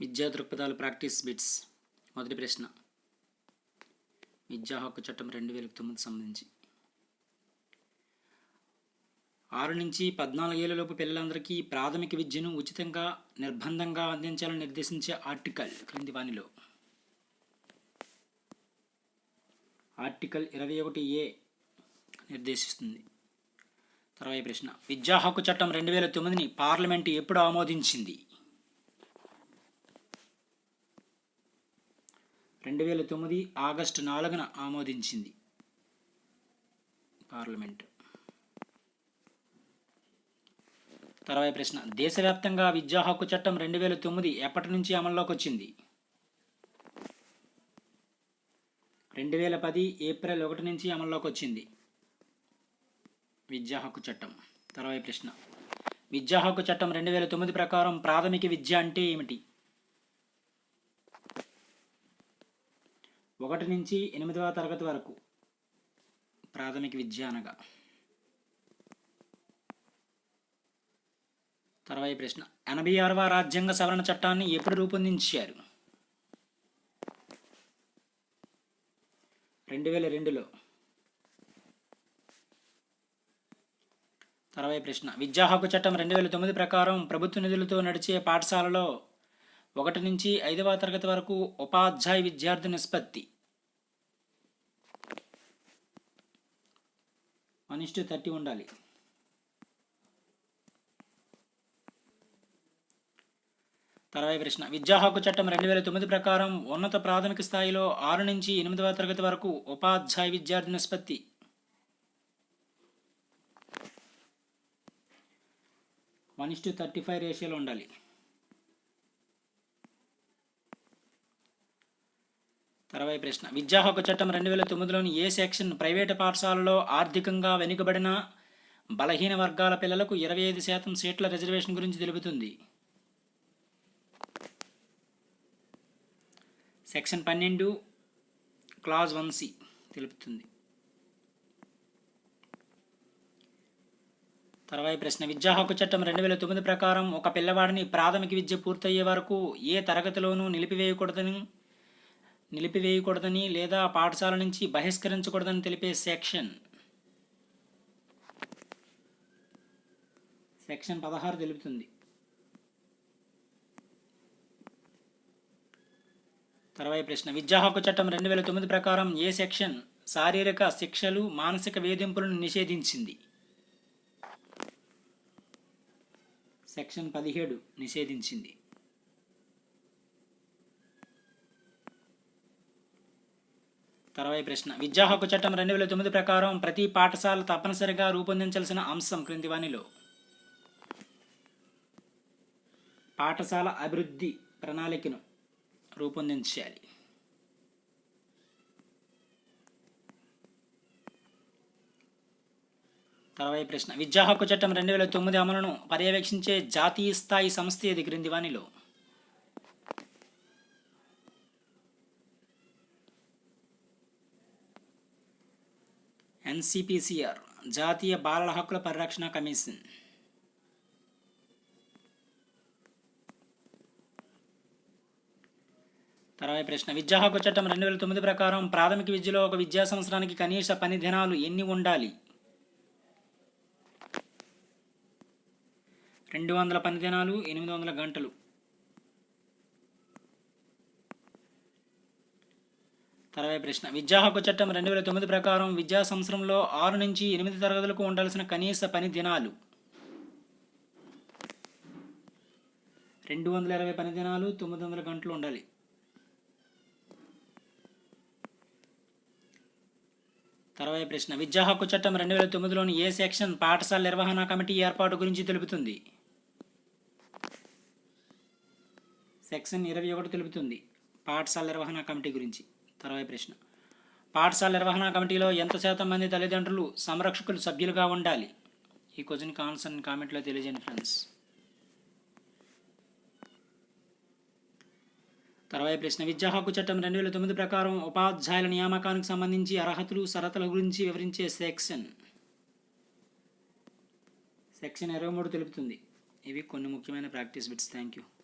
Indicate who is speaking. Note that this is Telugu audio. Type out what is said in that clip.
Speaker 1: విద్యా దృక్పథాలు ప్రాక్టీస్ బిట్స్. మొదటి ప్రశ్న. విద్యా హక్కు చట్టం రెండు వేల తొమ్మిది సంబంధించి. ఆరు నుంచి పద్నాలుగేళ్ళలోపు పిల్లలందరికీ ప్రాథమిక విద్యను ఉచితంగా నిర్బంధంగా అందించాలని నిర్దేశించే ఆర్టికల్ క్రింది వానిలో. ఆర్టికల్ ఇరవై ఒకటి ఏ నిర్దేశిస్తుంది? తర్వాత ప్రశ్న. విద్యా హక్కు చట్టం రెండు వేల తొమ్మిదిని పార్లమెంటు ఎప్పుడు ఆమోదించింది? రెండు వేల తొమ్మిది ఆగస్టు నాలుగున ఆమోదించింది పార్లమెంట్. తర్వాత ప్రశ్న దేశవ్యాప్తంగా విద్యా హక్కు చట్టం రెండు వేల తొమ్మిది ఎప్పటి నుంచి అమల్లోకి వచ్చింది రెండు వేల పది ఏప్రిల్ ఒకటి నుంచి అమల్లోకి వచ్చింది విద్యా హక్కు చట్టం. తర్వాత ప్రశ్న విద్యా హక్కు చట్టం రెండు వేల తొమ్మిది ప్రకారం ప్రాథమిక విద్య అంటే ఏమిటి? ఒకటి నుంచి ఎనిమిదవ తరగతి వరకు ప్రాథమిక విద్య అనగా. తర్వాత ప్రశ్న. ఎనభై ఆరవ రాజ్యాంగ సవరణ చట్టాన్ని ఎప్పుడు రూపొందించారు? రెండు వేల రెండులో. తర్వాత ప్రశ్న. విద్యా హక్కు చట్టం రెండు వేల తొమ్మిది ప్రకారం ప్రభుత్వ నిధులతో నడిచే పాఠశాలలో ఒకటి నుంచి ఐదవ తరగతి వరకు ఉపాధ్యాయ విద్యార్థి నిష్పత్తి. వన్ ఇస్టు థర్టీ ఉండాలి. తర్వాత ప్రశ్న. విద్యా హక్కు చట్టం రెండు వేల తొమ్మిది ప్రకారం ఉన్నత ప్రాథమిక స్థాయిలో ఆరు నుంచి ఎనిమిదవ తరగతి వరకు ఉపాధ్యాయ విద్యార్థి నిష్పత్తి. వన్ ఇస్టు థర్టీ ఫైవ్ రేషియోలో ఉండాలి. తర్వాత ప్రశ్న. విద్యా హక్కు చట్టం రెండు వేల తొమ్మిదిలోని ఏ సెక్షన్ ప్రైవేటు పాఠశాలలో ఆర్థికంగా వెనుకబడిన బలహీన వర్గాల పిల్లలకు ఇరవై ఐదు శాతం సీట్ల రిజర్వేషన్ గురించి తెలుపుతుంది. సెక్షన్ పన్నెండు క్లాజ్ వన్ సి తెలుపుతుంది. తర్వాత ప్రశ్న. విద్యా హక్కు చట్టం రెండు వేల తొమ్మిది ప్రకారం ఒక పిల్లవాడిని ప్రాథమిక విద్య పూర్తయ్యే వరకు ఏ తరగతిలోనూ నిలిపివేయకూడదని నిలిపివేయకూడదని లేదా పాఠశాల నుంచి బహిష్కరించకూడదని తెలిపే సెక్షన్. సెక్షన్ పదహారు తెలుపుతుంది. తర్వాత ప్రశ్న. విద్యా హక్కు చట్టం రెండు వేల తొమ్మిది ప్రకారం ఏ సెక్షన్ శారీరక శిక్షలు మానసిక వేధింపులను నిషేధించింది? సెక్షన్ పదిహేడు నిషేధించింది. తర్వాత ప్రశ్న. విద్యా హక్కు చట్టం రెండు వేల తొమ్మిది ప్రకారం ప్రతి పాఠశాల తప్పనిసరిగా రూపొందించాల్సిన అంశం క్రింది వానిలో. పాఠశాల అభివృద్ధి ప్రణాళికను రూపొందించాలి. తర్వాయి ప్రశ్న. విద్యా హక్కు చట్టం రెండు వేల తొమ్మిది అమలును పర్యవేక్షించే జాతీయ స్థాయి సంస్థ ఇది క్రింది వానిలో? ఎన్సిపిసిఆర్ జాతీయ బాలల హక్కుల పరిరక్షణ కమిషన్. తర్వాత ప్రశ్న. విద్యా హక్కు చట్టం రెండు వేల తొమ్మిది ప్రకారం ప్రాథమిక విద్యలో ఒక విద్యా సంవత్సరానికి కనీస పని దినాలు ఎన్ని ఉండాలి? రెండు వందల పని దినాలు ఎనిమిది వందల గంటలు. తర్వాత ప్రశ్న. విద్యా హక్కు చట్టం రెండు వేల తొమ్మిది ప్రకారం విద్యా సంవత్సరంలో ఆరు నుంచి ఎనిమిది తరగతులకు ఉండాల్సిన కనీస పని దినాలు. రెండు వందల ఇరవై పని దినాలు తొమ్మిది వందల గంటలు ఉండాలి. తర్వాత ప్రశ్న. విద్యా హక్కు చట్టం రెండు వేల తొమ్మిదిలోని ఏ సెక్షన్ పాఠశాల నిర్వహణ కమిటీ ఏర్పాటు గురించి తెలుపుతుంది? సెక్షన్ ఇరవై ఒకటి తెలుపుతుంది. పాఠశాల నిర్వహణ కమిటీ గురించి. తర్వాత ప్రశ్న. పాఠశాల నిర్వహణ కమిటీలో ఎంత శాతం మంది తల్లిదండ్రులు సంరక్షకులు సభ్యులుగా ఉండాలి? ఈ క్వశ్చన్కి ఆన్సర్ కామెంట్లో తెలియజేయండి ఫ్రెండ్స్. తర్వాత ప్రశ్న విద్యా హక్కు చట్టం రెండు వేల తొమ్మిది ప్రకారం ఉపాధ్యాయుల నియామకానికి సంబంధించి అర్హతలు షరతుల గురించి వివరించే సెక్షన్. సెక్షన్ ఇరవై మూడు తెలుపుతుంది. ఇవి కొన్ని ముఖ్యమైన ప్రాక్టీస్ బిట్స్. Thank you.